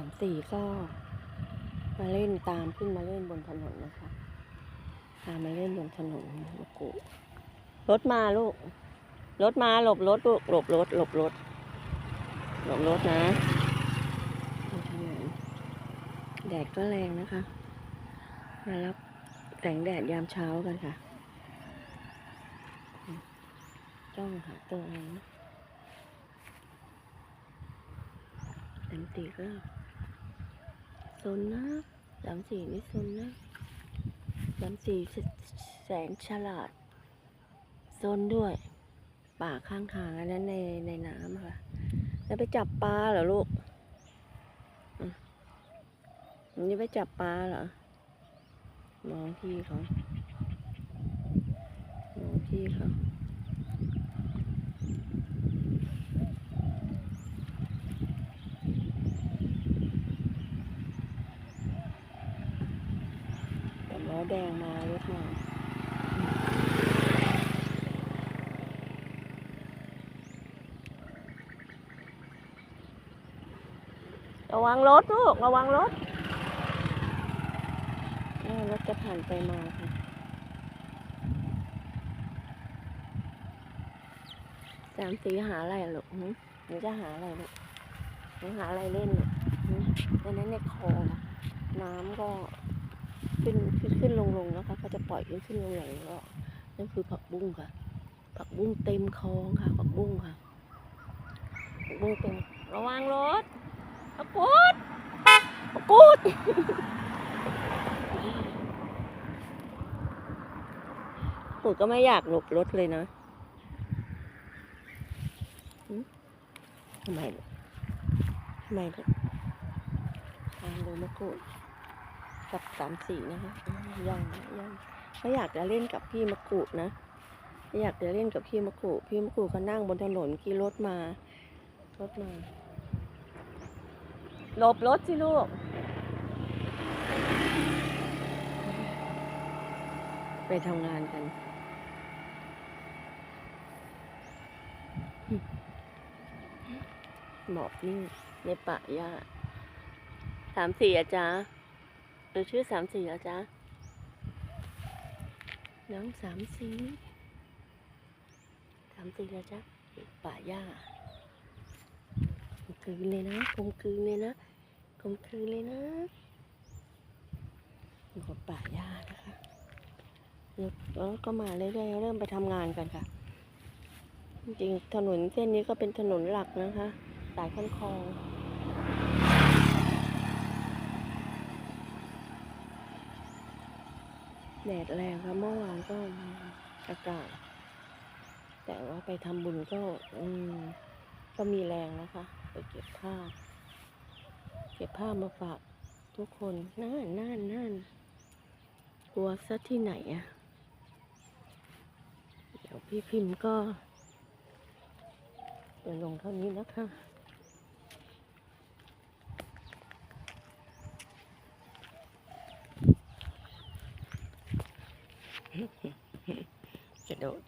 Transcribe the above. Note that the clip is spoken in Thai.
ามสี่ก็มาเล่นตามขึ้นมาเล่นบนถนนนะคะพามมาเล่นบนถนนมะกุรถมาลูก รถมาหลบรถลูกหลบรถหลบรถหลบรถนะแดดก็แรงนะคะ มารับแสงแดดยามเช้ากันค่ะ จ้องหาตัวเองนะสามสี่ก็ ซนนะสามสี่นี่ซนนะสามสี่แสนฉลาดซนด้วย ป่าข้างทางอันนั้นในในน้ำค่ะ แล้วไปจับปลาเหรอลูกมันจะไปจับปลาเหรอมองพี่เขามองพี่เขา แดงมารถมาระวังรถลูก ระวังรถรถจะผ่านไปมาค่ะสามสีหาอะไรลูกหนูจะหาอะไรลูกหนูหาอะไรเล่นลูกหึในนั้นในคลองน้ำก็ ขึ้นขึ้นขึ้นลงลงนะคะเขาจะปล่อยขึ้นขึ้นลงไหลก็นั่นคือผักบุ้งค่ะ ผักบุ้งเต็มคลองค่ะผักบุ้งค่ะผักบุ้งเต็มระวังรถผักกูดผักกูดผมก็ไม่อยากหลบรถเลยนะทำไมทำไมลูกตามดูมะกรูด กับสามสี่นะคะยังยังไม่อยากจะเล่นกับพี่มะกรูดนะอยากจะเล่นกับพี่มะกรูดพี่มะกรูดเขานั่งบนถนนขี่รถมารถมาหลบรถสิลูก ไปทำงานกันหมอกนี่ในป่าหญ้าสามสี่อะจ๊ะ หนูชื่อสามสี่แล้วจ๊ะ น้องสามสี่สามสี่แล้วจ๊ะป่าหญ้ากลมกลืนเลยนะกลมกลืนเลยนะกลมกลืนเลยนะอยู่กับป่าหญ้านะคะแล้วก็มาเรื่อยๆเริ่มไปทำงานกันค่ะ จริงๆถนนเส้นนี้ก็เป็นถนนหลักนะคะ สายคันคลอง แดดแรงค่ะเมื่อวานก็อากาศ แต่ว่าไปทำบุญก็ อืม ก็มีแรงนะคะ ไปเก็บผ้า เก็บผ้ามาฝากทุกคนน่านน่านน่านกลัวซะที่ไหนอะเดี๋ยวพี่พิมพ์ก็จะลงเท่านี้นะคะ กระโดด